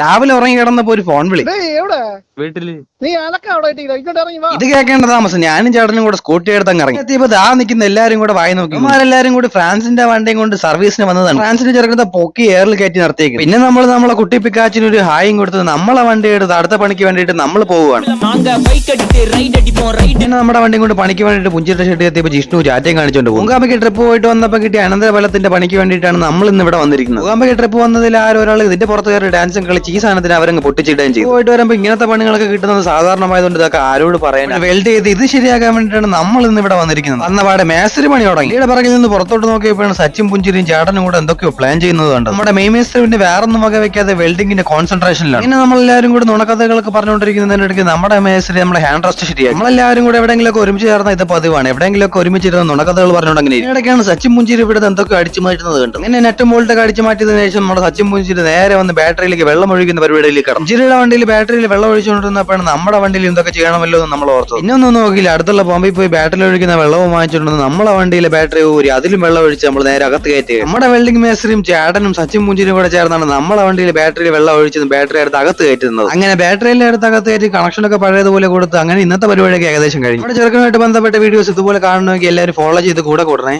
രാവിലെ ഉറങ്ങി കിടന്നപ്പോ ഒരു ഫോൺ വിളി. വീട്ടിൽ. നീ ഇത് കേൾക്കേണ്ട താമസം. ഞാനും ചേട്ടനും കൂടെ സ്കൂട്ടി എടുത്തങ്ങ് ഇറങ്ങി. എത്തിയപ്പോ ആ നിൽക്കുന്ന എല്ലാരും കൂടെ വായി നോക്കി. എല്ലാരും കൂടി ഫ്രാൻസിന്റെ വണ്ടിയും കൊണ്ട് സർവീസിന് വന്നതാണ്. ഫ്രാൻസിന്റെ ചെറുക്കത്തെ പൊക്കി എയറിൽ കയറ്റി നിർത്തിയേക്ക്. പിന്നെ നമ്മൾ നമ്മളെ കുട്ടി പിക്കാച്ചിന് ഒരു ഹായും കൊടുത്ത് നമ്മളെ വണ്ടി എടുത്ത് അടുത്ത പണിക്ക് വേണ്ടിട്ട് നമ്മൾ പോവുകയാണ്. പിന്നെ നമ്മുടെ വണ്ടി കൊണ്ട് പണിക്ക് വേണ്ടിട്ട് പുഞ്ചിട്ട് ഷെട്ടി എത്തിയപ്പോ ജിഷ്ണു ചാറ്റയും കാണിച്ചോണ്ട് മുങ്കാമ്പയ്ക്ക് ട്രിപ്പ് പോയിട്ട് വന്നപ്പോ കിട്ടിയ അനന്തരഫലത്തിന്റെ പണിക്ക് വേണ്ടിയിട്ടാണ് നമ്മൾ ഇന്ന് ഇവിടെ വന്നിരിക്കുന്നത്. മുങ്കാമ്പയ്ക്ക് ട്രിപ്പ് വന്നതിൽ ആരോ ഇതിന്റെ പുറത്ത് കയറി ഡാൻസും കളിച്ച് ഈ സാധനത്തിന് അവരങ്ങ് പൊട്ടിച്ചിടുകയും ചെയ്തു. പോയിട്ട് വരുമ്പോൾ ഇങ്ങനത്തെ പണികളൊക്കെ കിട്ടുന്നത് സാധാരണമായതുകൊണ്ട് ഇതൊക്കെ ആരോട് പറയാൻ വെൽഡ് ചെയ്ത് ഇത് ശരിയാക്കാൻ വേണ്ടിയിട്ടാണ് നമ്മൾ ഇന്ന് ഇവിടെ വന്നിരിക്കുന്നത്. അന്നപാടെ മേസ്ത്രി പണി തുടങ്ങി. ഇവിടെ പിറകിൽ നിന്ന് പുറത്തോട്ട് നോക്കിയപ്പോഴാണ് സച്ചിൻ പുഞ്ചിരിയും ചേട്ടനും കൂടെ എന്തൊക്കെയോ പ്ലാൻ ചെയ്യുന്നത് കണ്ടത്. നമ്മുടെ മെയ് മേസ്ത്രിന്റെ വേറെ ഒന്നും വക വെക്കാതെ വെൽഡിങ്ങിന്റെ കോൺസെൻട്രേഷനിലാണ് പിന്നെ നമ്മളെല്ലാവരും കൂടി നുണക്കഥകളൊക്കെ പറഞ്ഞുകൊണ്ടിരിക്കുന്നതിനിടയ്ക്ക് നമ്മുടെ മേസ്ത്രി നമ്മുടെ ഹാൻഡ് റെസ്റ്റ് ശരിയായി നമ്മളെല്ലാവരും കൂടെ എവിടെയെങ്കിലൊക്കെ ഒരുമിച്ച് ചേർന്ന ഇത് പതിവാണ്. എവിടെയെങ്കിലൊക്കെ ഒരുമിച്ചിരുന്ന നുണക്കഥകൾ പറഞ്ഞുകൊണ്ടെങ്കിൽ ഇടയ്ക്കാണ് സച്ചിൻ പുഞ്ചിരി ഇവിടെ എന്തൊക്കെ അടിച്ചു മാറ്റുന്നത് കണ്ടു ഇങ്ങനെ നെറ്റ് മോൾട്ടൊക്കെ അടിച്ചു മാറ്റിയതിനു ശേഷം നമ്മുടെ സച്ചിൻ പുഞ്ചിരി നേരെ വന്ന് ബാറ്ററിയിലേക്ക് വെള്ളം ഒഴിക്കുന്ന പരിപാടിയിൽ കിടന്നു. ജില്ലയുടെ വണ്ടിയിൽ ബാറ്ററിയിൽ വെള്ളം ഒഴിച്ചുകൊണ്ടിരുന്നപ്പോഴാണ് നമ്മുടെ വണ്ടിയിൽ എന്തൊക്കെ ചെയ്യണമല്ലോ എന്ന് നമ്മൾ ഓർത്തു ഇന്നൊന്നും നോക്കിയില്ല അടുത്തുള്ള പമ്പിൽ പോയി ബാറ്ററിയിൽ ഒഴിക്കുന്ന വെള്ളവും വാങ്ങിച്ചിട്ടുണ്ട് നമ്മളെ വണ്ടിയിലെ ബാറ്ററി ഊരി അതിലും വെള്ളം ഒഴിച്ച് നമ്മൾ നേരെ അകത്ത് കയറ്റി. നമ്മുടെ വെൽഡിംഗ് മേസ്ത്രിയും ചേട്ടനും സച്ചിൻ മുഞ്ചിനും കൂടെ ചേർന്നാണ് നമ്മളെ വണ്ടിയിൽ ബാറ്ററിയിൽ വെള്ളം ഒഴിച്ചത് ബാറ്ററി എടുത്ത് അകത്ത് കയറ്റുന്നത് അങ്ങനെ ബാറ്ററിയിലെ അടുത്ത് അകത്ത് കയറ്റി കണക്ഷനൊക്കെ പഴയതുപോലെ കൊടുത്ത് അങ്ങനെ ഇന്നത്തെ പരിപാടിയൊക്കെ ഏകദേശം കഴിഞ്ഞു. നമ്മുടെ ചെറുക്കനുമായിട്ട് ബന്ധപ്പെട്ട വീഡിയോസ് ഇതുപോലെ കാണണമെങ്കിൽ എല്ലാവരും ഫോളോ ചെയ്ത് കൂടെ കൂടണേ.